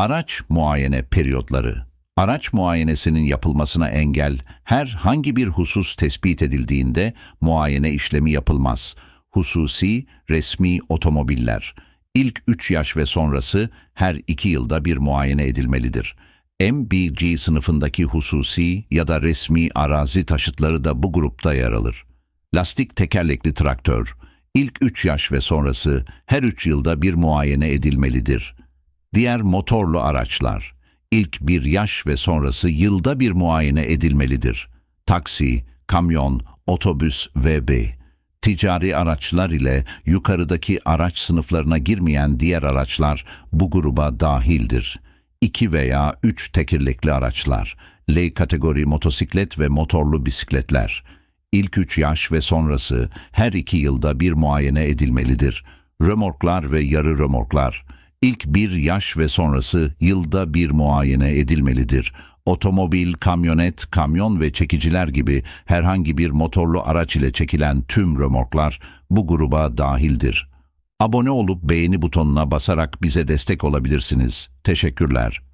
Araç muayene periyotları. Araç muayenesinin yapılmasına engel herhangi bir husus tespit edildiğinde muayene işlemi yapılmaz. Hususi, resmi otomobiller. İlk 3 yaş ve sonrası her 2 yılda bir muayene edilmelidir. MBG sınıfındaki hususi ya da resmi arazi taşıtları da bu grupta yer alır. Lastik tekerlekli traktör. İlk 3 yaş ve sonrası her 3 yılda bir muayene edilmelidir. Diğer motorlu araçlar. İlk bir yaş ve sonrası yılda bir muayene edilmelidir. Taksi, kamyon, otobüs VB. Ticari araçlar ile yukarıdaki araç sınıflarına girmeyen diğer araçlar bu gruba dahildir. 2 veya 3 tekerlekli araçlar, L kategori motosiklet ve motorlu bisikletler. İlk 3 yaş ve sonrası her 2 yılda bir muayene edilmelidir. Römorklar ve yarı römorklar. İlk bir yaş ve sonrası yılda bir muayene edilmelidir. Otomobil, kamyonet, kamyon ve çekiciler gibi herhangi bir motorlu araç ile çekilen tüm römorklar bu gruba dahildir. Abone olup beğeni butonuna basarak bize destek olabilirsiniz. Teşekkürler.